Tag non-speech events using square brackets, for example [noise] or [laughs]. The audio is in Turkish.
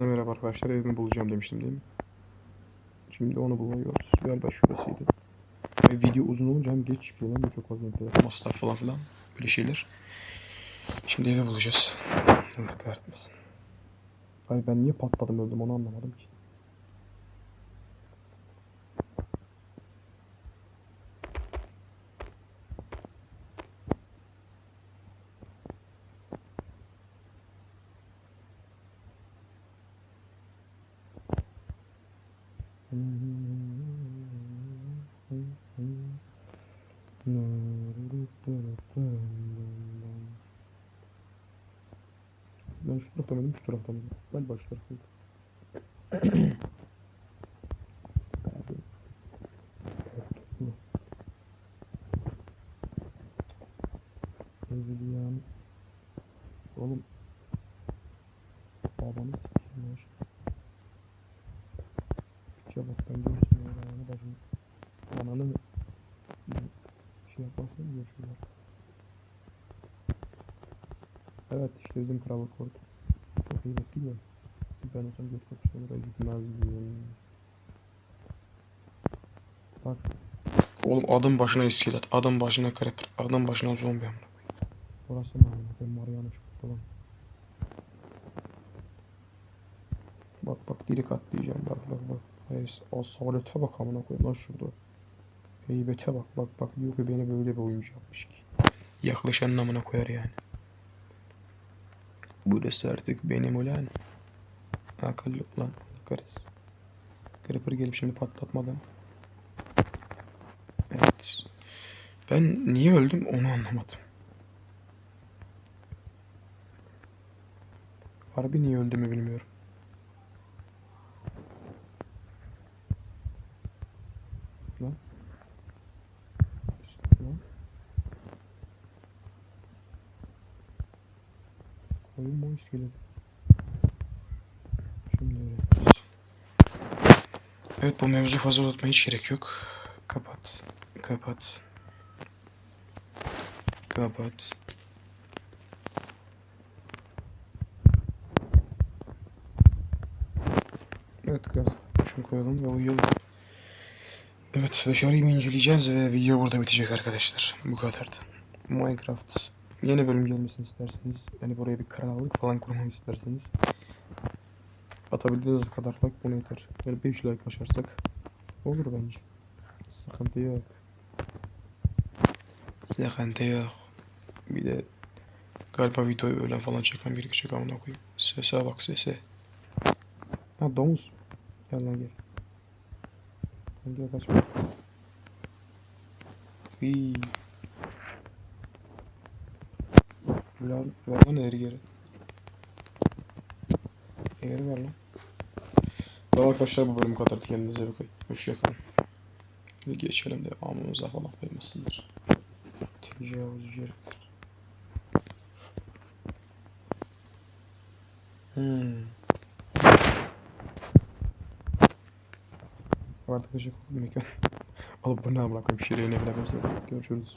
Merhaba arkadaşlar evimi bulacağım demiştim değil mi? Şimdi onu buluyoruz. Galiba şurasıydı. E, video uzun olunca hem geç çıkıyor hem de çok fazla internet masraf falan filan böyle şeyler. Şimdi evi bulacağız. Allah kahretmesin. Ay ben niye patladım öldüm onu anlamadım ki. Ben şu tarafta mıydım, şu tarafta mıydım? Ben baş taraftaydım. Oğlum Babanı Bir şey diyor şunlar Evet işte bizim krallık orada Çok iyi mi? Ben olsam göt kapısına oraya gitmezdim Bak Oğlum adım başına iskelet, adım başına krep, adım başına zombi amına. Orası ne amına koyayım Mariana çok falan. Bak bak diri katlayacağım bak bak bak. Hayır, asalete bak amına koyayım lan şurada. Heybete bak bak bak diyor ki beni böyle bir oyuncu yapmış ki. Yaklaşanın amına koyar yani. Burası artık benim ulan. Akıllı ulan bakarız. Creeper gelip şimdi patlatmadan. Evet. Ben niye öldüm onu anlamadım. Harbi niye öldüğümü bilmiyorum. Lan. Koyun mu iskelet? Şimdi öyle. Evet bu mevzu fazla uzatmaya hiç gerek yok. Kapat. Kapat. Kapat. Evet biraz şunu koyalım ve uyuyalım. Evet dışarıyı inceleyeceğiz ve video burada bitecek arkadaşlar. Bu kadardı. Minecraft yeni bölüm gelmesini isterseniz yani buraya bir kanallık falan kurmamı isterseniz atabildiğiniz kadar like buna yeter. Yani 5 like aşarsak olur bence. Sıkıntı yok. Sıkıntı yok. Bir de galiba videoyu öğlen falan çekmem gerekecek amına koyayım. Sese bak sese. Ha domuz. Gel lan gel. Gel kaçma. Hii. Lan ver lan eğri geri. Eğri lan. Tamam arkadaşlar bu bölüm bu kadardı. Kendinize bakın. Hoşçakalın. Ve geçelim de amımıza falan koymasınlar. Tecavüzcü herifler. Hmm. Artık ışık mekan. [laughs] Oğlum bu ne amına koyayım şireğine bile benziyor. Görüşürüz.